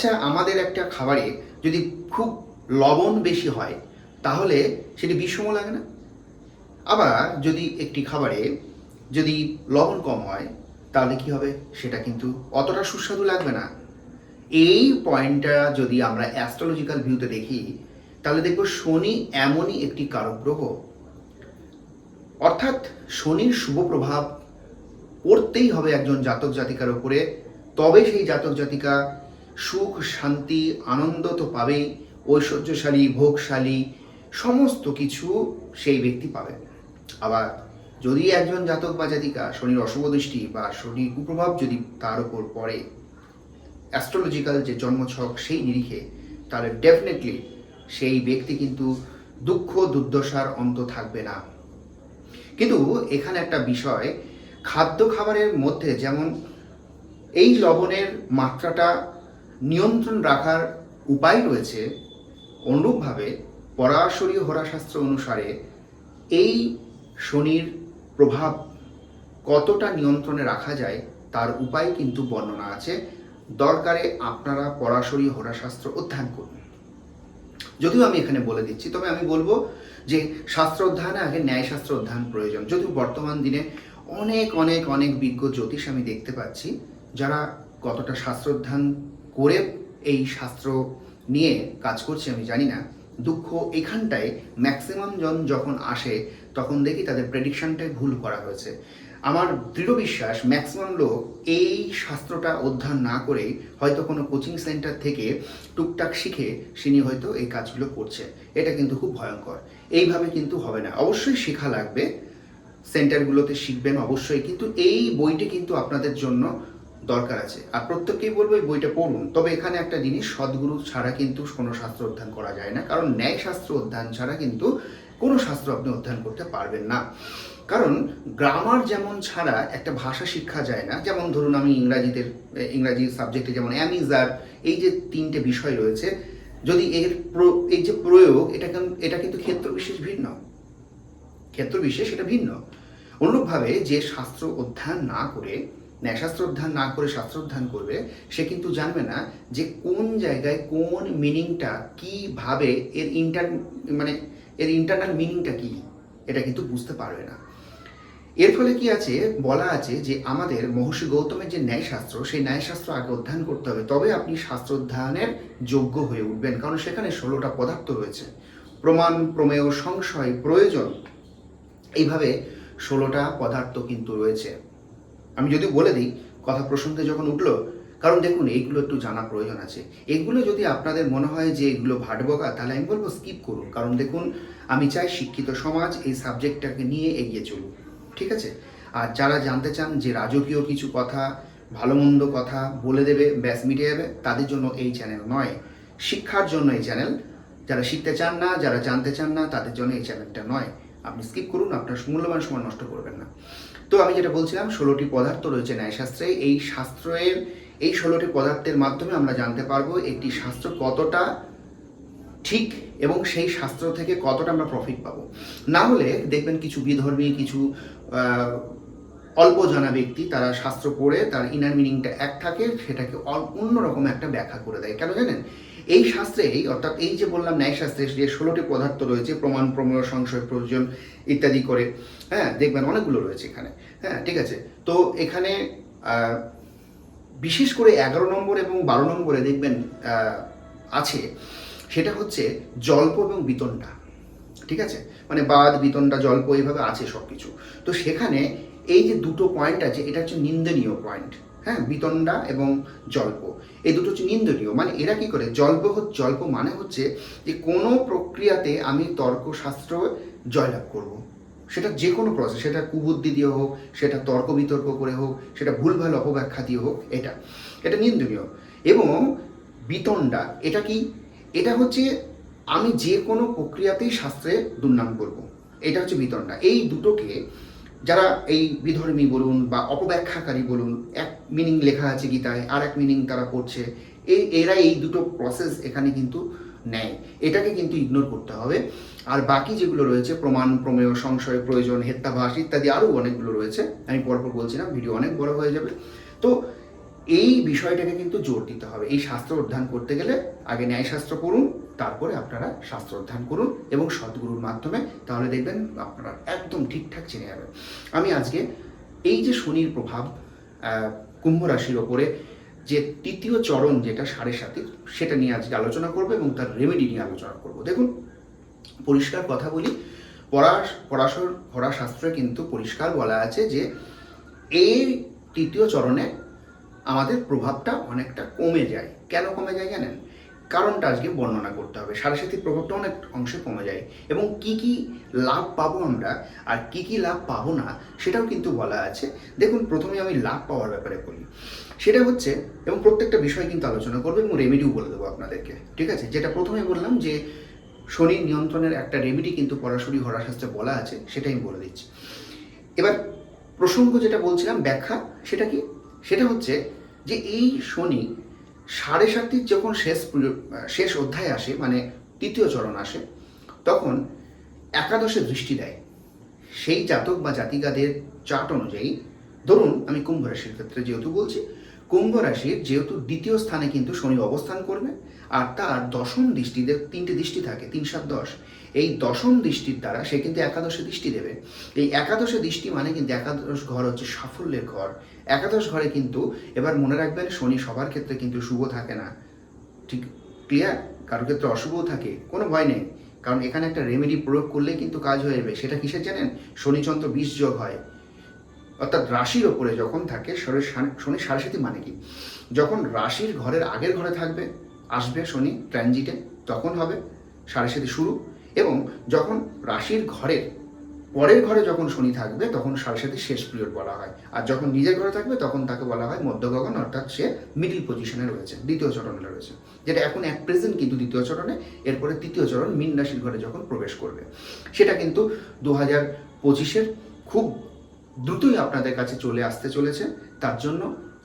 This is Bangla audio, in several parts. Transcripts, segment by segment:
আচ্ছা আমাদের একটা খাবারে যদি খুব লবণ বেশি হয়, তাহলে সেটি বিষম লাগে না? আবার যদি একটি খাবারে যদি লবণ কম হয়, তাহলে কি হবে? সেটা কিন্তু অতটা সুস্বাদু লাগবে না। এই পয়েন্টটা যদি আমরা অ্যাস্ট্রোলজিক্যাল ভিউতে দেখি, তাহলে দেখব শনি এমনই একটি কারক গ্রহ। অর্থাৎ শনির শুভ প্রভাব পড়তেই হবে একজন জাতক জাতিকার উপরে, তবে সেই জাতক জাতিকা সুখ, শান্তি, আনন্দ তো পাবেই, ঐশ্বর্যশালী, ভোগশালী, সমস্ত কিছু সেই ব্যক্তি পাবে। আবার যদি একজন জাতক বা জাতিকা শনির অশুভ দৃষ্টি বা শনির কুপ্রভাব যদি তার উপর পড়ে অ্যাস্ট্রোলজিক্যাল যে জন্মছক সেই নিরিখে, তাহলে ডেফিনেটলি সেই ব্যক্তি কিন্তু দুঃখ, দুর্দশার অন্ত থাকবে না। কিন্তু এখানে একটা বিষয়, খাদ্য খাবারের মধ্যে যেমন এই লবণের মাত্রাটা নিয়ন্ত্রণ রাখার উপায় রয়েছে, অনুরূপভাবে পরাশরীয় হোরাশাস্ত্র অনুসারে এই শনির প্রভাব কতটা নিয়ন্ত্রণে রাখা যায় তার উপায় কিন্তু বর্ণনা আছে। দরকারে আপনারা পরাশরী হোরাশাস্ত্র অধ্যয়ন করুন। যদিও আমি এখানে বলে দিচ্ছি, তবে আমি বলব যে শাস্ত্র অধ্যয়নে আগে ন্যায়শাস্ত্র অধ্যয়ন প্রয়োজন। যদিও বর্তমান দিনে অনেক অনেক অনেক বিজ্ঞ জ্যোতিষ আমি দেখতে পাচ্ছি, যারা কতটা শাস্ত্র অধ্যয়ন করে এই শাস্ত্র নিয়ে কাজ করছে, আমি জানি না। দুঃখ এখানটায় ম্যাক্সিমাম জন যখন আসে, তখন দেখি তাদের প্রেডিকশনটাই ভুল করা হয়েছে। আমার দৃঢ় বিশ্বাস ম্যাক্সিমাম লোক এই শাস্ত্রটা অধ্যয়ন না করেই হয়তো কোনো কোচিং সেন্টার থেকে টুকটাক শিখে তিনি হয়তো এই কাজগুলো করছে। এটা কিন্তু খুব ভয়ঙ্কর। এইভাবে কিন্তু হবে না। অবশ্যই শেখা লাগবে। সেন্টারগুলোতে শিখবেন অবশ্যই। কিন্তু এই বইটি কিন্তু আপনাদের জন্য দরকার আছে। আর প্রত্যেককেই বলব এই বইটা পড়ুন। তবে এখানে একটা জিনিস, সদ্গুরু ছাড়া কিন্তু কোনো শাস্ত্র অধ্যয়ন করা যায় না। কারণ ন্যায় শাস্ত্র অধ্যয়ন ছাড়া কিন্তু কোনো শাস্ত্র আপনি অধ্যয়ন করতে পারবেন না। কারণ গ্রামার যেমন ছাড়া একটা ভাষা শিক্ষা যায় না, যেমন ধরুন আমি ইংরাজিতে, ইংরাজি সাবজেক্টে যেমন অ্যামিজার, এই যে তিনটে বিষয় রয়েছে, যদি এর এই যে প্রয়োগ, এটা এটা কিন্তু ক্ষেত্র বিশেষ ভিন্ন। ক্ষেত্র বিশেষ, এটা ভিন্ন। অনুরূপভাবে যে শাস্ত্র অধ্যয়ন না করে ন্যায়শাস্ত্র অধ্যয়ন না করে শাস্ত্র অধ্যয়ন করবে, সে কিন্তু জানবে না যে কোন জায়গায় কোন মিনিংটা কীভাবে এর ইন্টার মানে এর ইন্টারনাল মিনিংটা কি, এটা কিন্তু বুঝতে পারবে না। এর ফলে কি আছে? বলা আছে যে আমাদের মহর্ষি গৌতমের যে ন্যায়শাস্ত্র, সেই ন্যায়শাস্ত্র আগে অধ্যয়ন করতে হবে, তবে আপনি শাস্ত্র অধ্যয়নের যোগ্য হয়ে উঠবেন, কারণ সেখানে ষোলোটা পদার্থ রয়েছে। প্রমাণ, প্রমেয়, সংশয়, প্রয়োজন, এইভাবে ষোলোটা পদার্থ কিন্তু রয়েছে। আমি যদি বলে দিই, কথা প্রসঙ্গে যখন উঠল, কারণ দেখুন, এইগুলো একটু জানা প্রয়োজন আছে। এগুলো যদি আপনাদের মনে হয় যে এগুলো ভাটবকা, তাহলে আমি বলব স্কিপ করুন। কারণ দেখুন, আমি চাই শিক্ষিত সমাজ এই সাবজেক্টটাকে নিয়ে এগিয়ে চলুক। ঠিক আছে? আর যারা জানতে চান যে রাজকীয় কিছু কথা, ভালো মন্দ কথা বলে দেবে, ব্যাস মিটে যাবে, তাদের জন্য এই চ্যানেল নয়। শিক্ষার জন্য এই চ্যানেল যারা শিখতে চান না, যারা জানতে চান না, তাদের জন্য এই চ্যানেলটা নয়। আপনি স্কিপ করুন, আপনার মূল্যবান সময় নষ্ট করবেন না। তো আমি যেটা বলছিলাম, ষোলোটি পদার্থ রয়েছে ন্যায়শাস্ত্রে। এই শাস্ত্রের এই ষোলোটি পদার্থের মাধ্যমে আমরা জানতে পারব একটি শাস্ত্র কতটা ঠিক এবং সেই শাস্ত্র থেকে কতটা আমরা প্রফিট পাবো। না হলে দেখবেন কিছু বিধর্মী, কিছু অল্প জানা ব্যক্তি তারা শাস্ত্র পড়ে, তার ইনার মিনিংটা এক থাকে, সেটাকে অন্যরকম একটা ব্যাখ্যা করে দেয়। কেন জানেন? এই শাস্ত্রেই, অর্থাৎ এই যে বললাম ন্যায়শাস্ত্রে যে ষোলোটি পদার্থ রয়েছে, প্রমাণ, প্রমেয়, সংশয়, প্রয়োজন ইত্যাদি করে হ্যাঁ দেখবেন অনেকগুলো রয়েছে এখানে হ্যাঁ ঠিক আছে? তো এখানে বিশেষ করে এগারো নম্বর এবং বারো নম্বরে দেখবেন আছে, সেটা হচ্ছে জল্প এবং বিতনটা ঠিক আছে? মানে বাদ বিতনটা জল্প, এইভাবে আছে সব কিছু তো সেখানে এই যে দুটো পয়েন্ট আছে, এটা হচ্ছে নিন্দনীয় পয়েন্ট হ্যাঁ বিতণ্ডা এবং জল্প। এই দুটো হচ্ছে নিন্দনীয়। মানে এরা কি করে? জল্প জল্প মানে হচ্ছে যে কোনো প্রক্রিয়াতে আমি তর্কশাস্ত্র জয়লাভ করব। সেটা যে কোনো প্রসেস সেটা কুবুদ্ধি দিয়ে হোক, সেটা তর্ক বিতর্ক করে হোক, সেটা ভুলভাল অপব্যাখ্যা দিয়ে হোক, এটা। এটা নিন্দনীয়। এবং বিতণ্ডা, এটা কি? এটা হচ্ছে আমি যে কোনো প্রক্রিয়াতেই শাস্ত্রে দুর্নাম করব। এটা হচ্ছে বিতণ্ডা। এই দুটোকে যারা এই বিধর্মী বলুন বা অপব্যাখ্যাকারী বলুন, এক মিনিং লেখা আছে গীতায়, আর এক মিনিং তারা পড়ছে এই এরা এই দুটো প্রসেস এখানে কিন্তু নেয়। এটাকে কিন্তু ইগনোর করতে হবে। আর বাকি যেগুলো রয়েছে, প্রমাণ, প্রমেয়, সংশয়, প্রয়োজন হেত্যাভাস ইত্যাদি আরও অনেকগুলো রয়েছে। আমি পরপর বলছি না, ভিডিও অনেক বড় হয়ে যাবে। তো এই বিষয়টাকে কিন্তু জোর দিতে হবে। এই শাস্ত্র অধ্যয়ন করতে গেলে আগে ন্যায়শাস্ত্র পড়ুন তারপরে আপনারা শাস্ত্র অধ্যয়ন করুন এবং সদ্গুরুর মাধ্যমে তাহলে দেখবেন আপনারা একদম ঠিকঠাক চিনে যাবেন। আমি আজকে এই যে শনির প্রভাব কুম্ভ রাশির ওপরে যে তৃতীয় চরণ যেটা সাড়ে সাথে সেটা নিয়ে আজকে আলোচনা করব এবং তার রেমেডি নিয়ে আলোচনা করব। দেখুন, পরিষ্কার কথা বলি পরাশ পরাশর হরা শাস্ত্রে কিন্তু পরিষ্কার বলা আছে যে এই তৃতীয় চরণে আমাদের প্রভাবটা অনেকটা কমে যায়। কেন কমে যায় জানেন? কারণটা আজকে বর্ণনা করতে হবে। সারাসাথীর প্রভাবটা অনেক অংশে কমে যায় এবং কি কি লাভ পাবো আমরা আর কি কি লাভ পাবো না সেটাও কিন্তু বলা আছে। দেখুন, প্রথমে আমি লাভ পাওয়ার ব্যাপারে বলি। সেটা হচ্ছে, এবং প্রত্যেকটা বিষয় কিন্তু আলোচনা করব এবং রেমেডিও বলে দেবো আপনাদেরকে, ঠিক আছে? যেটা প্রথমে বললাম যে শনি নিয়ন্ত্রণের একটা রেমেডি কিন্তু পরাশরী হরাশাস্ত্রে বলা আছে, সেটাই আমি বলে দিচ্ছি। এবার, প্রসঙ্গ যেটা বলছিলাম, ব্যাখ্যা, সেটা কি? সেটা হচ্ছে যে, এই শনি সাড়ে সাতির যখন শেষ শেষ অধ্যায় আসে মানে তৃতীয় চরণ আসে, তখন একাদশে দৃষ্টি দেয়। সেই জাতক বা জাতিকাদের চার্ট অনুযায়ী, ধরুন আমি কুম্ভ রাশির ক্ষেত্রে যেহেতু বলছি, কুম্ভ রাশির যেহেতু দ্বিতীয় স্থানে কিন্তু শনি অবস্থান করবে, আর তার দশম দৃষ্টিতে তিনটে দৃষ্টি থাকে, তিন, সাত, দশ। এই দশম দৃষ্টির দ্বারা সে কিন্তু একাদশে দৃষ্টি দেবে। এই একাদশে দৃষ্টি মানে কিন্তু একাদশ ঘর হচ্ছে সাফল্যের ঘর। একাদশ ঘরে কিন্তু এবার মনে রাখবেন শনি সবার ক্ষেত্রে কিন্তু শুভ থাকে না। ঠিক ক্লিয়ার কারোর ক্ষেত্রে অশুভও থাকে, কোনো ভয় নেই। কারণ এখানে একটা রেমেডি প্রয়োগ করলেই কিন্তু কাজ হয়ে যাবে। সেটা কিসের জানেন? শনিচন্দ্র বিষ যোগ হয়। অর্থাৎ রাশির ওপরে যখন থাকে শনি সাথী মানে কি? যখন রাশির ঘরের আগের ঘরে থাকবে, আসবে শনি ট্রানজিটে তখন হবে সাথী শুরু। এবং যখন রাশির ঘরের পরের ঘরে যখন শনি থাকবে, তখন সাড়ে সাথী শেষ পিরিয়ড বলা হয়। আর যখন নিজের ঘরে থাকবে, তখন তাকে বলা হয় মধ্যগগন, অর্থাৎ সে মিডিল পজিশনে রয়েছে, দ্বিতীয় চরণে রয়েছে। যেটা এখন এক প্রেজেন্ট কিন্তু দ্বিতীয় চরণে, এরপরে তৃতীয় চরণ মীন রাশির ঘরে যখন প্রবেশ করবে। সেটা কিন্তু দু হাজার পঁচিশের খুব দ্রুতই আপনাদের কাছে চলে আসতে চলেছে। তার জন্য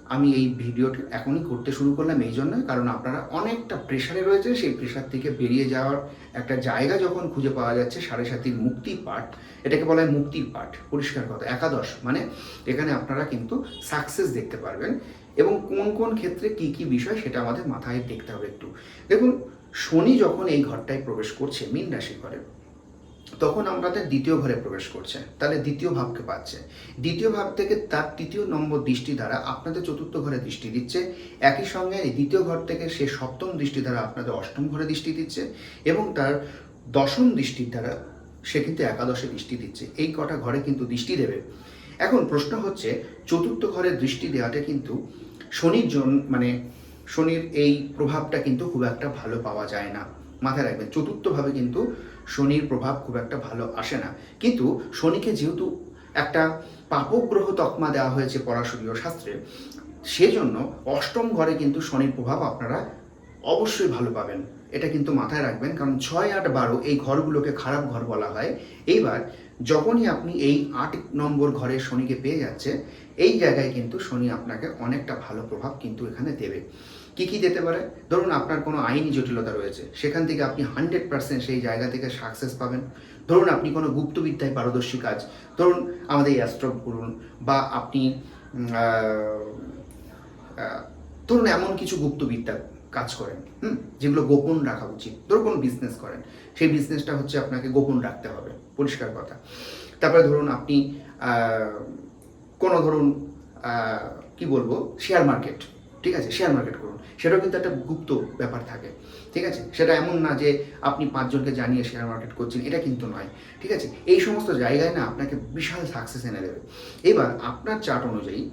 আমি এই ভিডিওটি এখনই করতে শুরু করলাম এই জন্য কারণ আপনারা অনেকটা প্রেশারে রয়েছে সেই প্রেশার থেকে বেরিয়ে যাওয়ার একটা জায়গা যখন খুঁজে পাওয়া যাচ্ছে, সাড়ে সাতির মুক্তি পাঠ, এটাকে বলা হয় মুক্তির পাঠ, পরিষ্কার কথা, একাদশ। মানে এখানে আপনারা কিন্তু সাকসেস দেখতে পারবেন এবং কোন কোন ক্ষেত্রে কি কি বিষয় সেটা আমাদের মাথায় দেখতে হবে একটু। দেখুন, শনি যখন এই ঘরটায় প্রবেশ করছে, মীন রাশি ঘরে তখন আমরা আমাদের দ্বিতীয় ঘরে প্রবেশ করছে। তাহলে দ্বিতীয় ভাবকে পাচ্ছে। দ্বিতীয় ভাব থেকে তার তৃতীয় নম্বর দৃষ্টি দ্বারা আপনাদের চতুর্থ ঘরে দৃষ্টি দিচ্ছে। একই সঙ্গে দ্বিতীয় ঘর থেকে সে সপ্তম দৃষ্টি দ্বারা আপনাদের অষ্টম ঘরে দৃষ্টি দিচ্ছে এবং তার দশম দৃষ্টির দ্বারা সে কিন্তু একাদশে দৃষ্টি দিচ্ছে। এই কটা ঘরে কিন্তু দৃষ্টি দেবে। এখন প্রশ্ন হচ্ছে, চতুর্থ ঘরে দৃষ্টি দেওয়াটা কিন্তু শনির জন মানে শনির এই প্রভাবটা কিন্তু খুব একটা ভালো পাওয়া যায় না। মাথায় রাখবেন চতুর্থভাবে কিন্তু শনির প্রভাব খুব একটা ভালো আসে না। কিন্তু শনিকে যেহেতু একটা পাপগ্রহ তকমা দেওয়া হয়েছে পরাশরীয় শাস্ত্রে, সেজন্য অষ্টম ঘরে কিন্তু শনির প্রভাব আপনারা অবশ্যই ভালো পাবেন। এটা কিন্তু মাথায় রাখবেন, কারণ ছয়, আট, বারো এই ঘরগুলোকে খারাপ ঘর বলা হয়। এইবার যখনই আপনি এই আট নম্বর ঘরে শনিকে পেয়ে যাচ্ছে এই জায়গায় কিন্তু শনি আপনাকে অনেকটা ভালো প্রভাব কিন্তু এখানে দেবে। কি কি দিতে পারে? ধরুন আপনার কোনো আইনি জটিলতা রয়েছে, সেখান থেকে আপনি হান্ড্রেড পার্সেন্ট সেই জায়গা থেকে সাকসেস পাবেন। ধরুন আপনি কোনো গুপ্তবিদ্যায় পারদর্শী কাজ, ধরুন আমাদের অ্যাস্ট্রক করুন বা আপনি ধরুন এমন কিছু গুপ্তবিদ্যা কাজ করেন, হুম, যেগুলো গোপন রাখা উচিত। ধরুন কোনো বিজনেস করেন, সেই বিজনেসটা হচ্ছে আপনাকে গোপন রাখতে হবে, পরিষ্কার কথা। তারপরে ধরুন আপনি কোনো ধরুন কি বলব শেয়ার মার্কেট ঠিক আছে? শেয়ার মার্কেট করুন। সেটাও কিন্তু একটা গুপ্ত ব্যাপার থাকে। ঠিক আছে? সেটা এমন না যে আপনি পাঁচজনকে জানিয়ে শেয়ার মার্কেট করছেন, এটা কিন্তু নয়। ঠিক আছে? এই সমস্ত জায়গায় না আপনাকে বিশাল সাকসেস এনে দেবে। এবার আপনার চার্ট অনুযায়ী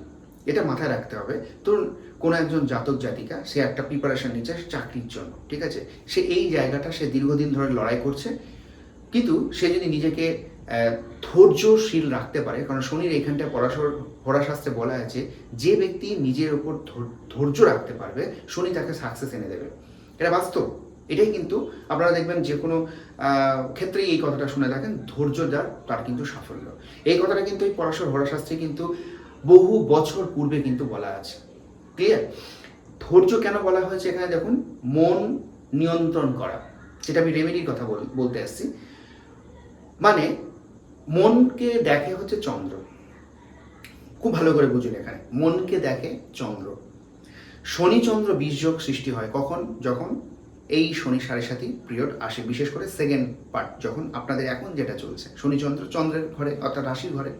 এটা মাথায় রাখতে হবে। ধরুন, কোনো একজন জাতক জাতিকা, সে একটা প্রিপারেশন নিচ্ছে চাকরির জন্য। ঠিক আছে? সে এই জায়গাটা সে দীর্ঘদিন ধরে লড়াই করছে। কিন্তু সে যদি নিজেকে ধৈর্যশীল রাখতে পারে, কারণ শনির এখানটায় পড়াশোর পড়াশাস্ত্রে বলা আছে, যে ব্যক্তি নিজের উপর ধৈর্য রাখতে পারবে, শনি তাকে সাকসেস এনে দেবে। এটা বাস্তব। এটাই কিন্তু আপনারা দেখবেন যে কোনো ক্ষেত্রেই এই কথাটা শুনে থাকেন, ধৈর্য যার, তার কিন্তু সাফল্য। এই কথাটা কিন্তু এই পরাশর হরাশাস্ত্রে কিন্তু বহু বছর পূর্বে কিন্তু বলা আছে। ক্লিয়ার ধৈর্য কেন বলা হয়েছে এখানে দেখুন? মন নিয়ন্ত্রণ করা। যেটা আমি রেমেডির কথা বল- বলতে আসছি। মানে মনকে দেখে হচ্ছে চন্দ্র। খুব ভালো করে বুঝুন এখানে। মনকে দেখে চন্দ্র। শনি শনিচন্দ্র বীজযোগ সৃষ্টি হয় কখন? যখন এই শনি সাড়ে সাথী পিরিয়ড আসে, বিশেষ করে সেকেন্ড পার্ট যখন আপনাদের এখন যেটা চলছে। শনিচন্দ্র চন্দ্রের ঘরে, অর্থাৎ রাশির ঘরে।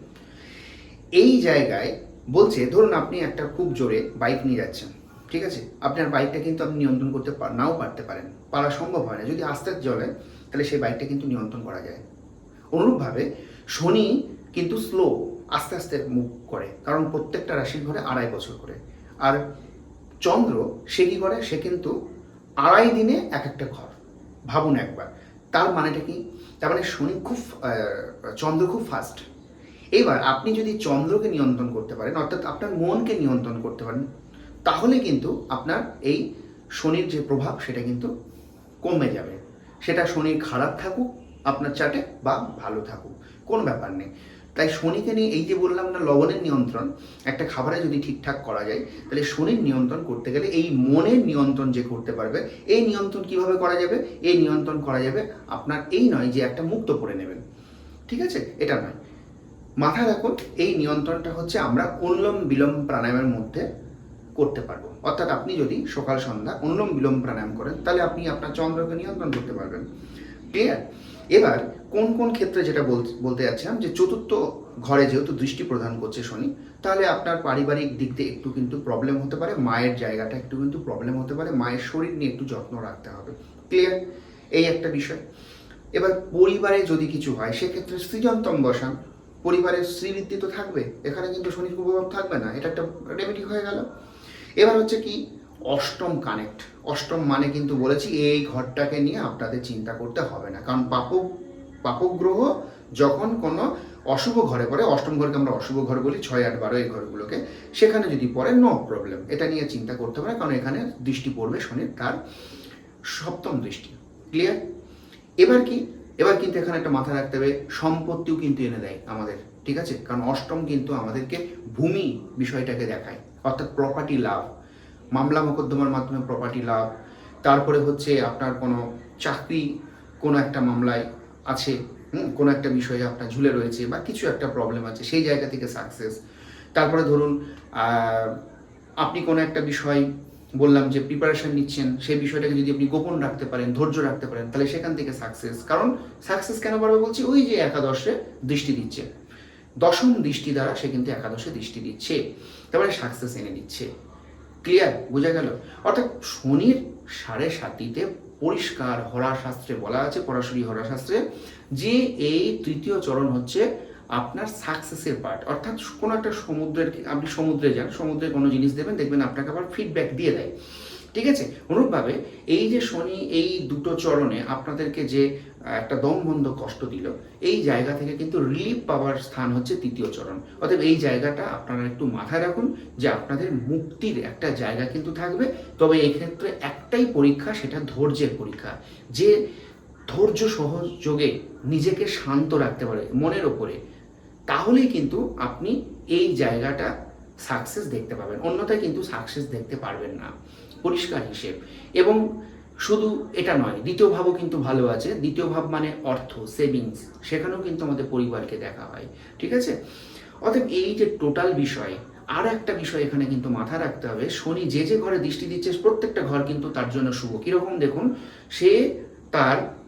এই জায়গায় বলছে, ধরুন আপনি একটা খুব জোরে বাইক নিয়ে যাচ্ছেন, ঠিক আছে? আপনার বাইকটা কিন্তু আপনি নিয়ন্ত্রণ করতে নাও পারতে পারেন। পারা সম্ভব হয় না। যদি আস্তে চলে, তাহলে সেই বাইকটা কিন্তু নিয়ন্ত্রণ করা যায়। অনুরূপভাবে শনি কিন্তু স্লো আস্তে আস্তে মুভ করে। কারণ প্রত্যেকটা রাশির ঘরে আড়াই বছর করে। আর চন্দ্র, সে কি করে? সে কিন্তু আড়াই দিনে এক একটা ঘর। ভাবুন একবার। তার মানেটা কি? তার মানে শনি খুব চন্দ্র খুব ফাস্ট এবার আপনি যদি চন্দ্রকে নিয়ন্ত্রণ করতে পারেন, অর্থাৎ আপনার মনকে নিয়ন্ত্রণ করতে পারেন, তাহলে কিন্তু আপনার এই শনির যে প্রভাব, সেটা কিন্তু কমে যাবে। সেটা শনির খারাপ থাকুক, আপনার চাটে বা ভালো থাকুক। কোনো ব্যাপার নেই। তাই শনিকে নিয়ে এই যে বললাম না লবণের নিয়ন্ত্রণ, একটা খাবারে যদি ঠিকঠাক করা যায়, তাহলে শনির নিয়ন্ত্রণ করতে গেলে এই মনের নিয়ন্ত্রণ যে করতে পারবে, এই নিয়ন্ত্রণ কীভাবে করা যাবে? এই নিয়ন্ত্রণ করা যাবে আপনার এই নয় যে একটা মুক্ত করে নেবেন। ঠিক আছে? এটা নয়। মাথায় রাখুন, এই নিয়ন্ত্রণটা হচ্ছে আমরা অনুলোম বিলোম প্রাণায়ামের মধ্যে করতে পারব। অর্থাৎ আপনি যদি সকাল সন্ধ্যা অনুলোম বিলোম প্রাণায়াম করেন, তাহলে আপনি আপনার চন্দ্রকে নিয়ন্ত্রণ করতে পারবেন। ক্লিয়ার এবার কোন কোন ক্ষেত্রে যেটা বল- বলতে যাচ্ছিলাম যে চতুর্থ ঘরে যেহেতু দৃষ্টি প্রদান করছে শনি, তাহলে আপনার পারিবারিক দিক দিয়ে একটু কিন্তু প্রবলেম হতে পারে, মায়ের জায়গাটা একটু কিন্তু প্রবলেম হতে পারে, মায়ের শরীর নিয়ে একটু যত্ন রাখতে হবে। ক্লিয়ার এই একটা বিষয়। এবার পরিবারে যদি কিছু হয়, সেক্ষেত্রে সৃজনতম বসান পরিবারের শ্রীবৃদ্ধি তো থাকবে, এখানে কিন্তু শনির প্রভাব থাকবে না, এটা একটা রেমেডি হয়ে গেল। এবার হচ্ছে কি অষ্টম কানেক্ট অষ্টম মানে কিন্তু বলেছি এই ঘরটাকে নিয়ে আপনাদের চিন্তা করতে হবে না। কারণ পাপক পাপক গ্রহ যখন কোনো অশুভ ঘরে পড়ে, অষ্টম ঘরকে আমরা অশুভ ঘর বলি, ছয়, আট, বারো এই ঘরগুলোকে, সেখানে যদি পড়ে নো প্রবলেম এটা নিয়ে চিন্তা করতে হবে না, কারণ এখানে দৃষ্টি পড়বে শনির তার সপ্তম দৃষ্টি। ক্লিয়ার এবার কি? এবার কিন্তু এখানে একটা মাথা রাখতে হবে, সম্পত্তিও কিন্তু এনে দেয় আমাদের, ঠিক আছে? কারণ অষ্টম কিন্তু আমাদেরকে ভূমি বিষয়টাকে দেখায়, অর্থাৎ প্রপার্টি লাভ মামলা মোকদ্দমার মাধ্যমে প্রপার্টি লাভ, তারপরে হচ্ছে আপনার কোনো চাকরি কোনো একটা মামলায় আছে কোনো একটা বিষয়ে আপনার ঝুলে রয়েছে বা কিছু একটা প্রবলেম আছে, সেই জায়গা থেকে সাকসেস তারপরে ধরুন আপনি কোনো একটা বিষয় বললাম যে প্রিপারেশন নিচ্ছেন, সেই বিষয়টাকে যদি আপনি গোপন রাখতে পারেন, ধৈর্য রাখতে পারেন, তাহলে সেখান থেকে সাকসেস কারণ সাকসেস কেন পারবে বলছি? ওই যে একাদশে দৃষ্টি দিচ্ছে। দশম দৃষ্টি দ্বারা সে কিন্তু একাদশে দৃষ্টি দিচ্ছে। তারপরে সাকসেস এনে দিচ্ছে। ক্লিয়ার, বোঝা গেল? অর্থাৎ শনির সাড়ে সাতটিতে পরিষ্কার হরাশাস্ত্রে বলা আছে, পরাশরী হরাশাস্ত্রে, যে এই তৃতীয় চরণ হচ্ছে আপনার সাকসেসের পার্ট অর্থাৎ কোনো একটা সমুদ্রের, আপনি সমুদ্রে যান, সমুদ্রে কোনো জিনিস দেবেন, দেখবেন আপনাকে আবার ফিডব্যাক দিয়ে দেয়। ঠিক আছে? অনুরূপভাবে এই যে শনি এই দুটো চরণে আপনাদেরকে যে একটা দমবন্ধ কষ্ট দিল, এই জায়গা থেকে কিন্তু রিলিফ পাওয়ার স্থান হচ্ছে তৃতীয় চরণ। অতএব এই জায়গাটা আপনারা একটু মাথায় রাখুন যে আপনাদের মুক্তির একটা জায়গা কিন্তু থাকবে, তবে এক্ষেত্রে একটাই পরীক্ষা, সেটা ধৈর্যের পরীক্ষা। যে ধৈর্য সহযোগে নিজেকে শান্ত রাখতে পারে মনের ওপরে, তাহলেই কিন্তু আপনি এই জায়গাটা সাকসেস দেখতে পাবেন। অন্যথায় কিন্তু সাকসেস দেখতে পারবেন না। পরিষ্কার হিসেব। এবং শুধু এটা নয়, দ্বিতীয় ভাবও কিন্তু ভালো আছে। দ্বিতীয় ভাব মানে অর্থ সেভিংস সেখানেও কিন্তু আমাদের পরিবারকে দেখা হয়। ঠিক আছে? অতএব এই যে টোটাল বিষয় আর একটা বিষয় এখানে কিন্তু মাথা রাখতে হবে। শনি যে যে ঘরে দৃষ্টি দিচ্ছে, প্রত্যেকটা ঘর কিন্তু তার জন্য শুভ। কীরকম দেখুন, সে তার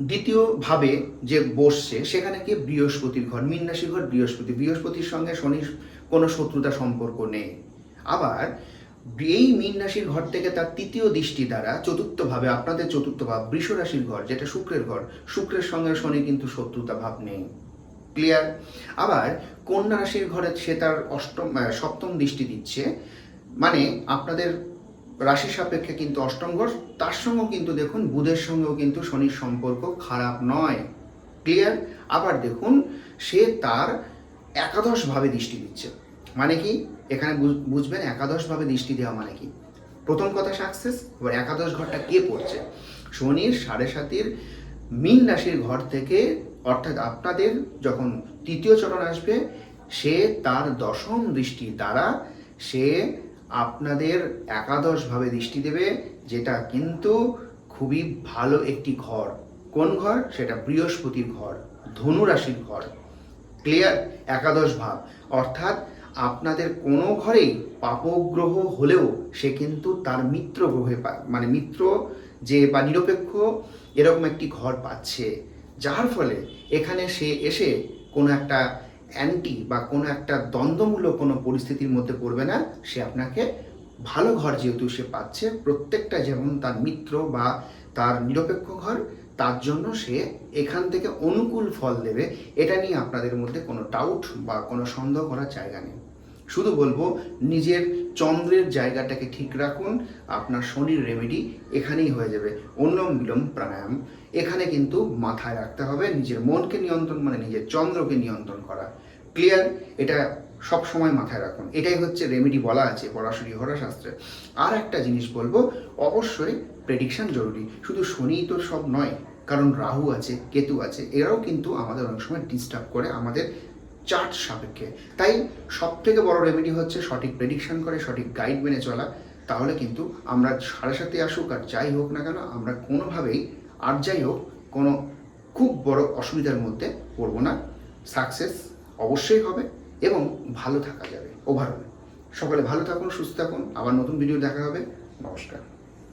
দ্বিতীয় ভাবে যে বসছে, সেখানে কি বৃহস্পতির ঘর, মীন রাশির ঘর বৃহস্পতি। বৃহস্পতির সঙ্গে শনির কোনো শত্রুতা সম্পর্ক নেই। আবার এই মীন রাশির ঘর থেকে তার তৃতীয় দৃষ্টি দ্বারা চতুর্থ ভাবে আপনাদের চতুর্থ ভাব বৃষ রাশির ঘর, যেটা শুক্রের ঘর, শুক্রের সঙ্গে শনি কিন্তু শত্রুতা ভাব নেই। ক্লিয়ার আবার কন্যা রাশির ঘরে সে তার অষ্টম সপ্তম দৃষ্টি দিচ্ছে মানে আপনাদের রাশি সাপেক্ষে কিন্তু অষ্টম ঘর, তার সঙ্গেও কিন্তু দেখুন বুধের সঙ্গেও কিন্তু শনির সম্পর্ক খারাপ নয়। ক্লিয়ার আবার দেখুন সে তার একাদশ ভাবে দৃষ্টি দিচ্ছে। মানে কি? এখানে বুঝবেন একাদশ ভাবে দৃষ্টি দেওয়া মানে কি? প্রথম কথা সাকসেস এবার একাদশ ঘরটা কে পড়ছে শনির, সাড়ে সাতির, মীন রাশির ঘর থেকে, অর্থাৎ আপনাদের যখন তৃতীয় চরণ আসবে, সে তার দশম দৃষ্টি দ্বারা সে আপনাদের একাদশভাবে দৃষ্টি দেবে, যেটা কিন্তু খুবই ভালো একটি ঘর। কোন ঘর? সেটা বৃহস্পতির ঘর, ধনু রাশির ঘর। ক্লিয়ার একাদশ ভাব। অর্থাৎ আপনাদের কোনো ঘরেই পাপগ্রহ হলেও সে কিন্তু তার মিত্র গ্রহে মানে মিত্র যে বা নিরপেক্ষ এরকম একটি ঘর পাচ্ছে। যার ফলে এখানে সে এসে কোনো একটা অ্যান্টি বা কোনো একটা দ্বন্দ্বমূলক কোনো পরিস্থিতির মধ্যে পড়বে না। সে আপনাকে ভালো ঘর যেহেতু সে পাচ্ছে, প্রত্যেকটা যেমন তার মিত্র বা তার নিরপেক্ষ ঘর, তার জন্য সে এখান থেকে অনুকূল ফল দেবে। এটা নিয়ে আপনাদের মধ্যে কোনো ডাউট বা কোনো সন্দেহ করার জায়গা নেই। শুধু বলব, নিজের চন্দ্রের জায়গাটাকে ঠিক রাখুন, আপনার শনির রেমেডি এখানেই হয়ে যাবে। অনুলোম বিলোম প্রাণায়াম। এখানে কিন্তু মাথায় রাখতে হবে নিজের মনকে নিয়ন্ত্রণ মানে নিজের চন্দ্রকে নিয়ন্ত্রণ করা। ক্লিয়ার এটা সব সময় মাথায় রাখুন। এটাই হচ্ছে রেমেডি বলা আছে পরাশরী হরশাস্ত্রে আর একটা জিনিস বলব, অবশ্যই প্রেডিকশন জরুরি। শুধু শনিই তো সব নয়, কারণ রাহু আছে, কেতু আছে, এরাও কিন্তু আমাদের অনেক সময় ডিস্টার্ব করে আমাদের চার্ট সাপেক্ষে। তাই সব থেকে বড় রেমেডি হচ্ছে সঠিক প্রেডিকশন করে, সঠিক গাইড মেনে চলা। তাহলে কিন্তু আমরা সাড়ে সাথে আসুক আর যাই হোক না কেন, আমরা কোনোভাবেই আর যাই হোক কোনো খুব বড় অসুবিধার মধ্যে পড়ব না। সাকসেস অবশ্যই হবে এবং ভালো থাকা যাবে ওভারঅল সকলে ভালো থাকুন, সুস্থ থাকুন। আবার নতুন ভিডিও দেখা হবে। নমস্কার।